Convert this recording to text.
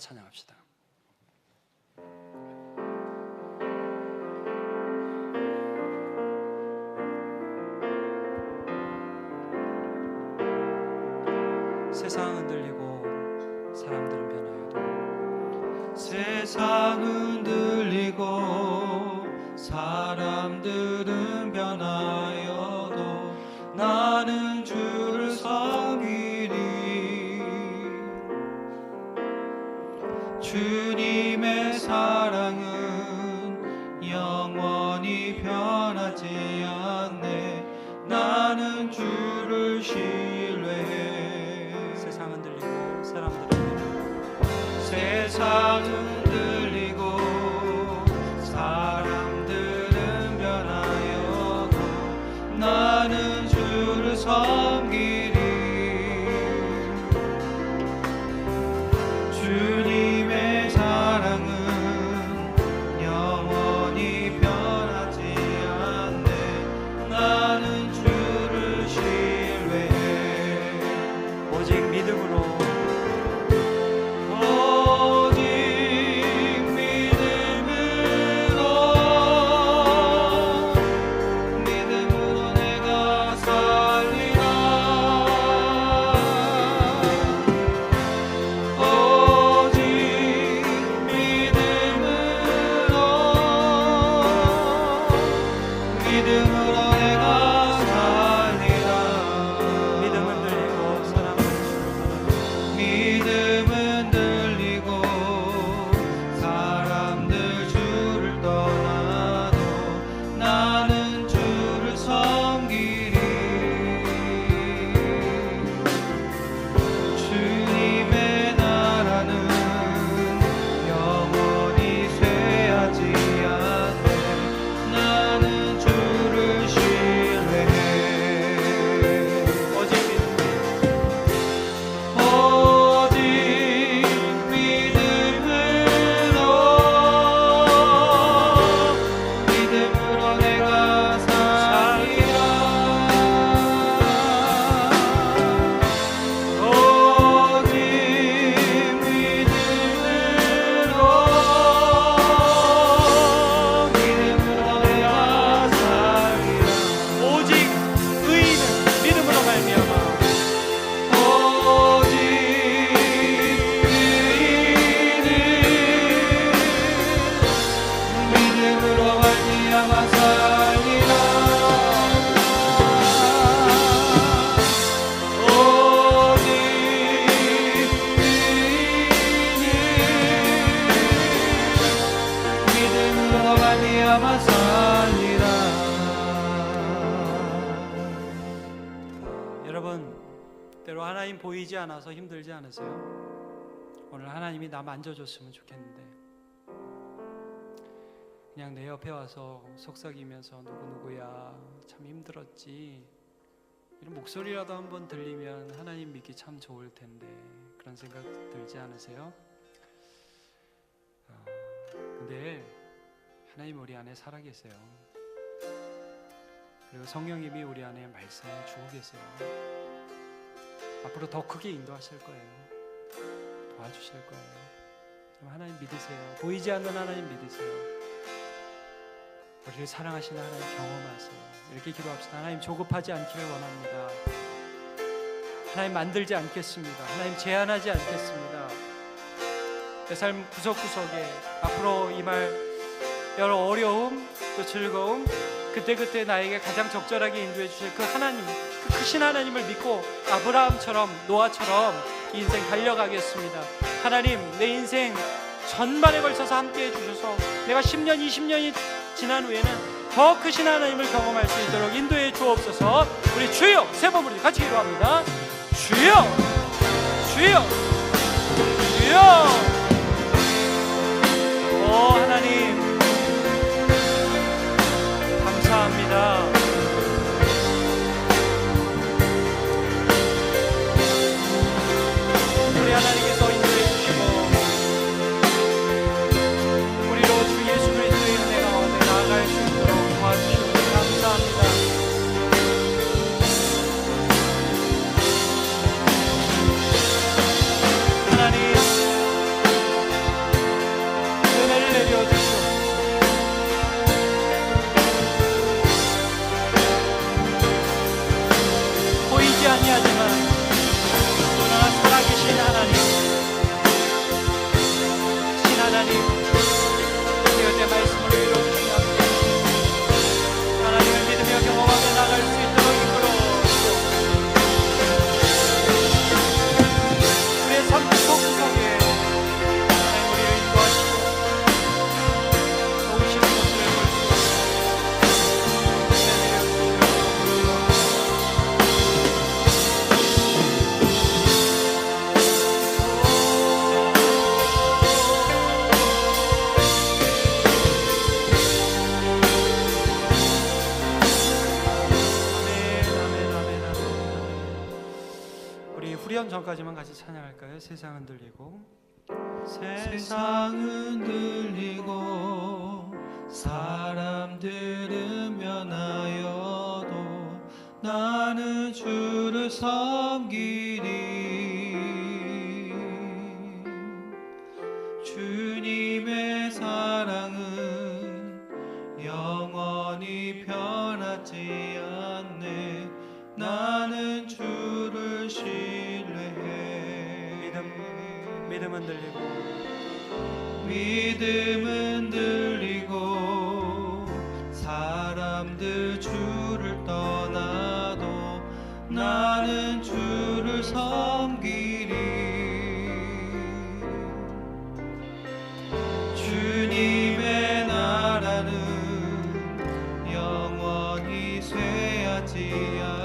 찬양합시다. 세상 흔들리고 사람들은 변하여도 세상 흔들리고 사람들은 변하여도 나는 주님의 사랑은 영원히 변하지 않네. 나는 주를 신뢰해. 세상 흔들리고 사람들은 변하여도 세상 흔들리고 사람들은 변하여도 나는 주를 섬기 하나님 보이지 않아서 힘들지 않으세요? 오늘 하나님이 나 만져줬으면 좋겠는데 그냥 내 옆에 와서 속삭이면서 누구 누구야 참 힘들었지 이런 목소리라도 한번 들리면 하나님 믿기 참 좋을 텐데 그런 생각 들지 않으세요? 어, 근데 하나님 우리 안에 살아 계세요. 그리고 성령님이 우리 안에 말씀해 주고 계세요. 앞으로 더 크게 인도하실 거예요. 도와주실 거예요. 좀 하나님 믿으세요. 보이지 않는 하나님 믿으세요. 우리를 사랑하시는 하나님 경험하세요. 이렇게 기도합시다. 하나님 조급하지 않기를 원합니다. 하나님 만들지 않겠습니다. 하나님 제한하지 않겠습니다. 내 삶 구석구석에 앞으로 임할 여러 어려움 또 즐거움 그때그때 나에게 가장 적절하게 인도해 주실 그 하나님 그 크신 하나님을 믿고 아브라함처럼 노아처럼 이 인생 달려가겠습니다. 하나님 내 인생 전반에 걸쳐서 함께 해 주셔서 내가 10년 20년이 지난 후에는 더 크신 하나님을 경험할 수 있도록 인도해 주옵소서. 우리 주여 세번 우리 같이 기도합니다. 주여 주여 주여 up. 전까지만 같이 찬양할까요? 세상은 들리고 세상은 들리고 사람들은 변하여도 나는 주를 섬기리 주님의 사랑은 영원히 변하지 않네 나는 주를 신뢰해 믿음은 들리고 믿음은 들리고 사람들 주를 떠나도 나는 주를 섬기리. 주님의 나라는 영원히 쇠하지 않